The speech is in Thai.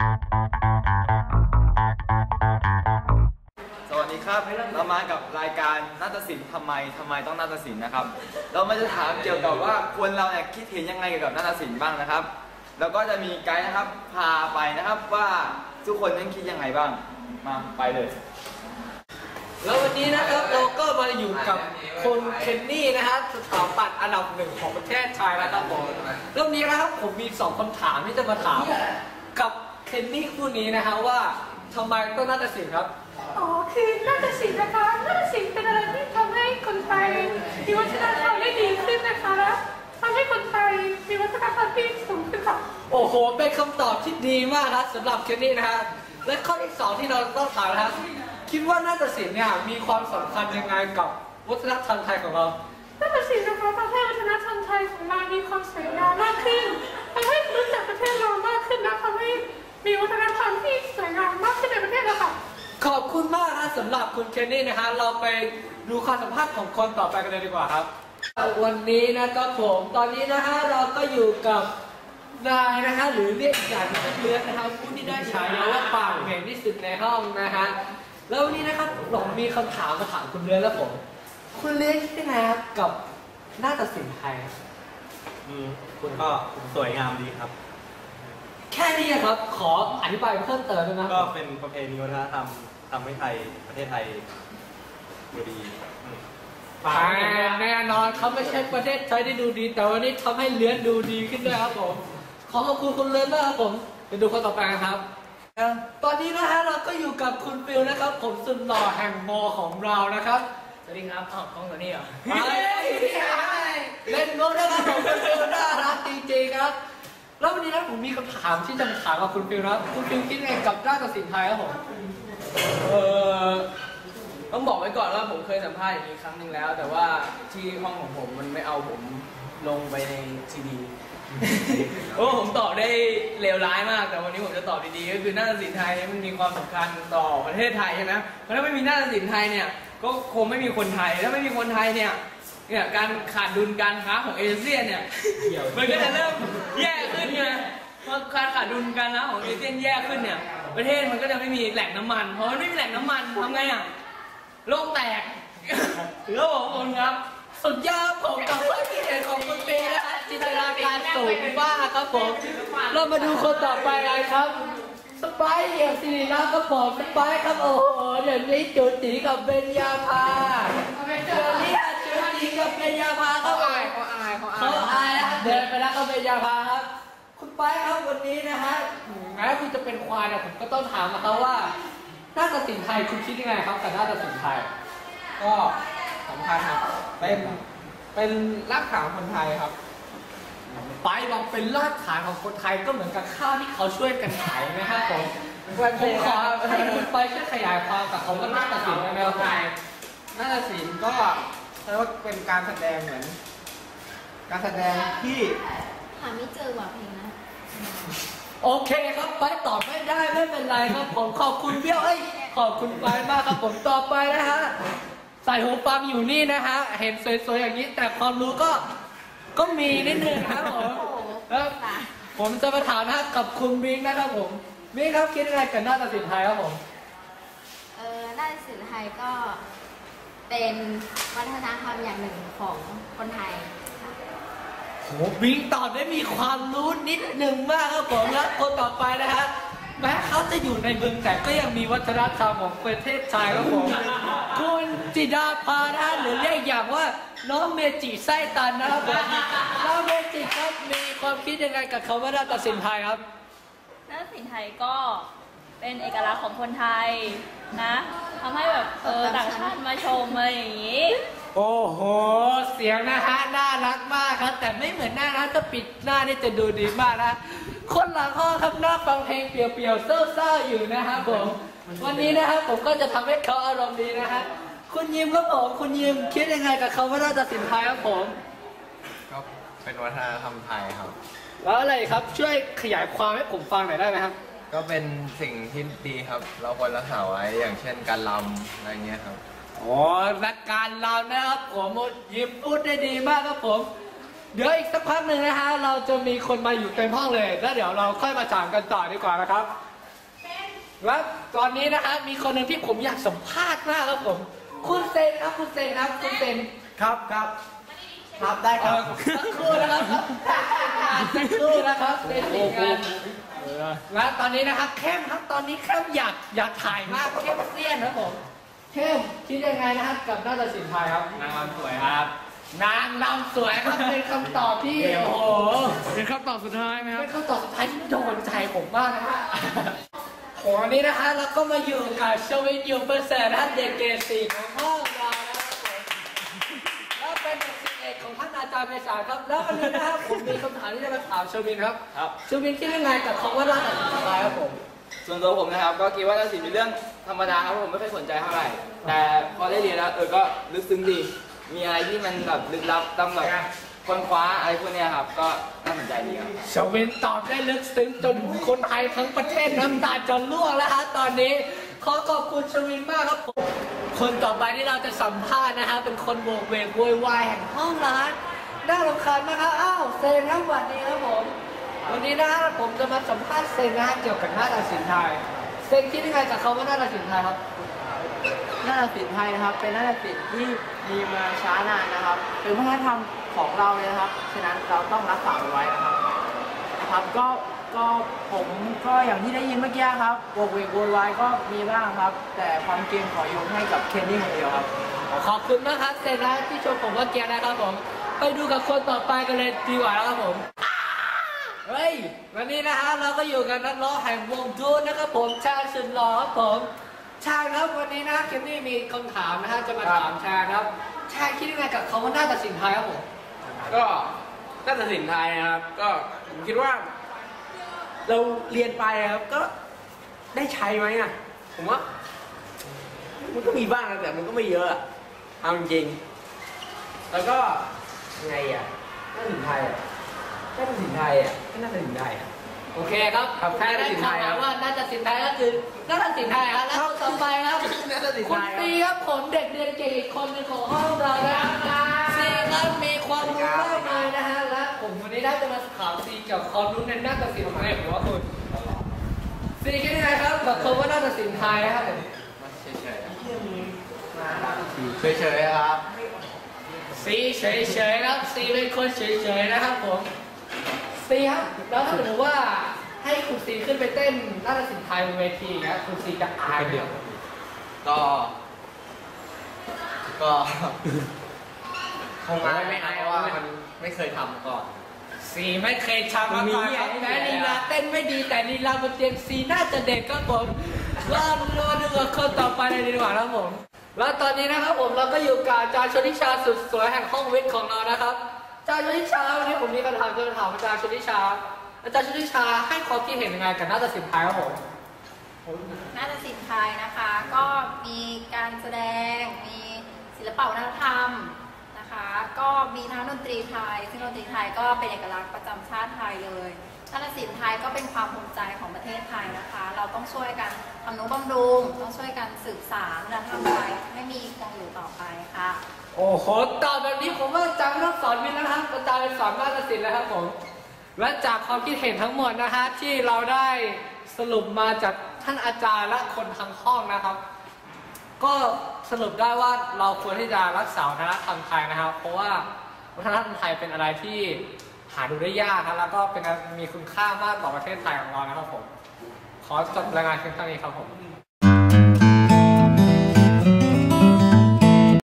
สวัสดีครับเรามากับรายการนาฏศิลป์ทำไมทำไมต้องนาฏศิลป์นะครับ เรามาจะถามเกี่ยวกับว่าคนเราเนี่ยคิดเห็นยังไงเกี่ยวกับนาฏศิลป์บ้างนะครับ แล้วก็จะมีไกด์นะครับพาไปนะครับว่าทุกคนนั้นคิดยังไงบ้าง มาไปเลย แล้ววันนี้นะครับเราก็มาอยู่กับคนเคนนี่นะฮะสถาปัตย์อันดับหนึ่งของประเทศไทยนะครับผมเรื่องนี้นะครับผมมีสองคำถามที่จะมาถามกับ เคนนี่คู่นี้นะฮะว่าทำไมต้องนาฏศิลป์ครับ อ๋อ คือนาฏศิลป์นะคะนาฏศิลป์เป็นอะไรที่ทำให้คนไทยมีวัฒนธรรมได้ดีขึ้นนะคะและทำให้คนไทยมีวัฒนธรรมที่สูงขึ้นค่ะ โอ้โห เป็นคำตอบที่ดีมากครับสำหรับเคนนี่นะฮะ และข้อที่สองที่เราต้องถามนะครับ คิดว่านาฏศิลป์เนี่ยมีความสำคัญยังไงกับวัฒนธรรมไทยของเรานาฏศิลป์นะคะทำให้วัฒนธรรมไทยของเรามีความสวยงามมากขึ้นทำให้รู้จักประเทศเรามากขึ้นและทำให้ มีวัฒนธรรมที่สวยงามมากขึ้นในประเทศเราค่ะ ขอบคุณมากนะสำหรับคุณเคนนี่นะฮะเราไปดูความสัมภาษณ์ของคนต่อไปกันเลยดีกว่าครับ วันนี้นะครับผมตอนนี้นะฮะเราก็อยู่กับนายนะฮะหรือเรียกอีกอย่างหนึงก็เลือนนะครับผู้ที่ได้ฉายาว่าปากเหม็นที่สุดในห้องนะฮะแล้ววันนี้นะครับผมมีคำถามมาถามคุณเลือนแล้วผม คุณเลือนคิดยังไงครับกับนาฏศิลป์ไทยครับ อืมคุณก็สวยงามดีครับ แค่นี้ครับ ขออธิบายเพิ่มเติมด้วยนะก็เป็นประเพณีวัฒนธรรมทำให้ไทยประเทศไทยดูดีอืมแต่แน่นอนเขาไม่ใช่ประเทศไทยที่ดูดี แต่วันนี้ทำให้เลื้อนดูดีขึ้นด้วยครับผม ขอขอบคุณคุณเลื้อนมากครับผมไปดูคนต่อไปกันครับตอนนี้นะฮะเราก็อยู่กับคุณฟิลนะครับ ผมสุดหล่อแห่งมอของเรานะครับสวัสดีครับอ้าวกล้องตัวนี้เหรอเล่นงกนะครับผมคุณฟิลน่ารักจริงๆครับ แล้ววันนี้นะผมมีคำถามที่จะมาถามกับคุณฟิลนะคุณฟิลคิดไงกับด้านตัดสินไทยครับผมเออต้องบอกไว้ก่อนว่าผมเคยสัมภาษณ์อย่างนี้ครั้งหนึ่งแล้ว แต่ว่าที่ห้องของผมมันไม่เอาผมลงไปในซีดีโอ้ผมตอบได้เลวร้ายมาก แต่วันนี้ผมจะตอบดีๆก็คือนาฏศิลป์ไทยเนี่ยมันมีความสำคัญต่อประเทศไทยใช่ไหมเพราะถ้าไม่มีนาฏศิลป์ไทยเนี่ยก็คงไม่มีคนไทยถ้าไม่มีคนไทยเนี่ย เนี่ยการขาดดุลการค้าของเอเชียเนี่ยมันก็จะเริ่มแย่ขึ้นไงพอการขาดดุลการค้าของเอเชียแย่ขึ้นเนี่ย ประเทศมันก็จะไม่มีแหล่งน้ำมันพอมันไม่มีแหล่งน้ำมันทำไงอะโลกแตกถือว่าผมคนครับสุดยอดผมกับความคิดเห็นของคุณปีนะฮะจินตนาการสูงมากครับผมเรามาดูคนต่อไปเลยครับสไปซ์เหี่ยวสิริรักษ์ครับผมสไปซ์ครับโอ้โหเดี๋ยวนี้จุดจีกับเบญญาภาเดี๋ยวนี้ จุดจีกับเบญญาภาเขาอายเขาอายเขาอายนะเดินไปแล้วก็เบญญาภาครับ คุณไปครับวันนี้นะฮะแม้คุณจะเป็นควายเนี่ยผมก็ต้องถามนะครับว่านาฏศิลป์ไทยคุณคิดยังไงครับกับนาฏศิลป์ไทย ก็สำคัญครับเป็นเป็นรากฐานคนไทยครับ ไปบอกเป็นรากฐานของคนไทยก็เหมือนกับข้าวที่เขาช่วยกันขายนะครับผมผมขอให้คุณไปช่วยขยายความกับคำว่านาฏศิลป์ได้ไหมครับผมนาฏศิลป์ก็ เรียกว่าเป็นการแสดงเหมือน การแสดงที่ หาไม่เจอว่ะเพลงนะ โอเคครับไปตอบไม่ได้ไม่เป็นไรครับ ผมขอบคุณเบี้ยวเอ้ยขอบคุณไปมากครับผมต่อไปนะฮะใส่หูฟังอยู่นี่นะฮะเห็นสวยๆอย่างนี้ แต่ความรู้ก็ก็มีนิดนึงครับผมโอ้โหแล้วค่ะ ผมจะมาถามนะกับคุณมิงนะครับผมมิงครับคิดยังไงกับนาฏศิลป์ไทยครับผม เออนาฏศิลป์ไทยก็ เป็นวัฒนธรรมอย่างหนึ่งของคนไทยค่ะโหมิงตอบได้มีความรู้นิดหนึ่งมากครับผมแล้วคนต่อไปนะฮะแม้เขาจะอยู่ในเมืองแต่ก็ยังมีวัฒนธรรมของประเทศไทยครับผมคุณจิดาภานะฮะหรือเรียกอย่างว่าน้องเมจิไส้ตันนะครับผมน้องเมจิครับมีความคิดยังไงกับคำว่านาฏศิลป์ไทยครับนาฏศิลป์ไทยก็เป็นเอกลักษณ์ของคนไทยนะ ทำให้แบบเออต่างชาติมาชมอะไรอย่างนี้ โอ้โห เสียงนะฮะน่ารักมากครับ แต่ไม่เหมือนหน้านะถ้าปิดหน้านี่จะดูดีมากนะ คนหลังห้องครับหน้าฟังเพลงเปลี่ยวๆเศร้าๆอยู่นะครับผม วันนี้นะครับผมก็จะทำให้เขาอารมณ์ดีนะฮะคุณยิมครับผมคุณยิมคิดยังไงกับคำว่านาฏศิลป์ไทยครับผม ก็เป็นวัฒนธรรมไทยครับ แล้วอะไรครับช่วยขยายความให้ผมฟังหน่อยได้ไหมครับ ก็เป็นสิ่งที่ดีครับ เราควรรักษาไว้อย่างเช่นการลำอะไรเงี้ยครับ อ๋อนักการเรานะครับผมยิมพูดได้ดีมากครับผม เดี๋ยวอีกสักพักหนึ่งนะฮะเราจะมีคนมาอยู่เต็มห้องเลย แล้วเดี๋ยวเราค่อยมาถามกันต่อดีกว่านะครับและตอนนี้นะครับมีคนหนึ่งที่ผมอยากสัมภาษณ์มากครับผม คุณเซนครับคุณเซนครับคุณเซนครับครับครับได้ครับสักครู่นะครับสักครู่นะครับเซนติดงาน และตอนนี้นะครับเข้มครับตอนนี้เข้มอยากอยากถ่ายมากเข้มเซียนครับผมเข้มคิดยังไงนะครับกับนาฏศิลป์ไทยครับนางรำสวยครับ นางรำสวยครับเป็นคำตอบที่โอ้โหเป็นคำตอบสุดท้ายไหมครับเป็นคำตอบสุดท้ายที่โดนใจผมมากนะฮะโหวันนี้นะคะเราก็มาอยู่กับชวิตยูเปอร์เซนท่านเด็กเกรดสี่ของห้องเรานะครับผมแล้วเป็นเด็กสิบเอกของท่านอาจารย์ไพศาลครับ แล้ววันนี้นะครับผมมีคำถามที่จะมาถามชวินครับครับชวินคิดยังไงกับคำว่ารักอันตรายครับผม ส่วนตัวผมนะครับ ก็คิดว่านาฏศิลป์เป็นเรื่องธรรมดาครับผมไม่ค่อยสนใจเท่าไหร่ แต่พอได้เรียนแล้วเออก็ลึกซึ้งดี มีอะไรที่มันแบบลึกลับต้องแบบค้นคว้าอะไรพวกเนี้ยครับ ก็น่าสนใจดีครับชวินตอบได้ลึกซึ้งจนคนไทยทั้งประเทศน้ำตาจนล่วงแล้วฮะตอนนี้ ขอขอบคุณชวินมากครับผม คนต่อไปที่เราจะสัมภาษณ์นะฮะเป็นคนโบกเวกโวยวายแห่งห้องร้าน น่ารำคาญมากครับ อ้าวเซนครับสวัสดีครับผม วันนี้นะฮะผมจะมาสัมภาษณ์เซนนะฮะเกี่ยวกับนาฏศิลป์ไทย เซนคิดยังไงกับคำว่านาฏศิลป์ไทยครับนาฏศิลป์ไทยนะครับ เป็นนาฏศิลป์ที่มีมาช้านานนะครับ เป็นวัฒนธรรมของเราเลยนะครับ ฉะนั้นเราต้องรักษาไว้นะครับครับ ก็ ก็ผมก็อย่างที่ได้ยินเมื่อกี้ครับโวกเวกโวยวายก็มีบ้างครับ แต่ความเกรียนขอยกให้กับเคนนี่คนเดียวครับ ขอบคุณมากครับเซนนะที่ชมผมว่าเกียร์นะครับผม ไปดูกับคนต่อไปกันเลยดีกว่านะครับผม เฮ้ย วันนี้นะฮะเราก็อยู่กับนักร้องแห่งวงจูนนะครับผมชาญสุดหล่อครับผม ชาญครับวันนี้นะเคมมี่มีคำถามนะฮะจะมาถามชาญครับ ชาญคิดยังไงกับคำว่านาฏศิลป์ไทยครับผม ก็นาฏศิลป์ไทยนะครับ ก็ผมคิดว่า เราเรียนไปครับก็ได้ใช้ไหมอะ ผมว่า มันก็มีบ้างนะแต่มันก็ไม่เยอะอะเอาจริงๆแล้วก็ ไงอะนาฏศิลป์ไทยอะนาฏศิลป์ไทยอะก็นาฏศิลป์ไทยอะ โอเคครับครับใครได้นาฏศิลป์ไทยคำครัถามบว่านาฏศิลป์ไทยก็คือนาฏศิลป์ไทยครับแล้วคนต่อไปครับนาฏศิลป์คุไทณยซีครับผมเด็กเรียนเก่งอีกคนหนึ่งของห้องเรานะครับซีครับมีความรู้มากมายนะฮะและผมวันนี้ได้จะมาถามซีเกี่ยวกับความรู้ในนาฏศิลป์ไทยหรือว่าคุณซีคิดยังไงครับกับคำว่านาฏศิลป์ไทยนะครับผมเฉยๆครับ ซีเฉยๆครับซีเป็นคนเฉยๆนะครับผมซีครับแล้วถ้าสมมติว่าให้คุณซีขึ้นไปเต้นนาฏศิลป์ไทยบนเวทีอย่างเงี้ยคุณซีจะอายไหมครับก็ ก็คงไม่ไม่อายเพราะว่ามันไม่เคยทำมาก่อนสีไม่เคยทำมาก่อนครับแม้ลีลาเต้นไม่ดีแต่ลีลาบนเตียงสีน่าจะเด็ดครับผมรอรอดูกับคนต่อไปเลยดีกว่าครับผม แล้วตอนนี้นะครับผมเราก็อยู่กับอาจารย์ชนิชาสุดสวยแห่งห้องวิทย์ของเรานะครับอาจารย์ชนิชาวันนี้ผมมีคำถามจะถามอาจารย์ชนิชา อาจารย์ชนิชาให้ความคิดเห็นยังไงกับนาฏศิลป์ไทยครับผมนาฏศิลป์ไทยนะคะ ก็มีการแสดง มีศิลปะวัฒนธรรมนะคะ ก็มีทั้งดนตรีไทย ซึ่งดนตรีไทยก็เป็นเอกลักษณ์ประจำชาติไทยเลย นาฏศิลป์ไทยก็เป็นความภูมิใจของประเทศไทยนะคะ เราต้องช่วยกันทำนุบำรุง ต้องช่วยกันสืบสานวัฒนธรรมไทยให้มีคงอยู่ต่อไปค่ะ โอ้โหตอบแบบนี้ผมว่าอาจารย์ต้องสอนวิทย์แล้วนะครับอาจารย์เป็นสอนนาฏศิลป์แล้วครับผม และจากความคิดเห็นทั้งหมดนะฮะที่เราได้สรุปมาจากท่านอาจารย์และคนทั้งห้องนะครับ ก็สรุปได้ว่าเราควรที่จะรักษาวัฒนธรรมไทยนะครับ เพราะว่าวัฒนธรรมไทยเป็นอะไรที่ หาดูได้ยากครับแล้วก็เป็นมีคุณค่ามากต่อประเทศไทยของเรานะครับผม ขอจบรายงานเพียงเท่านี้ครับผม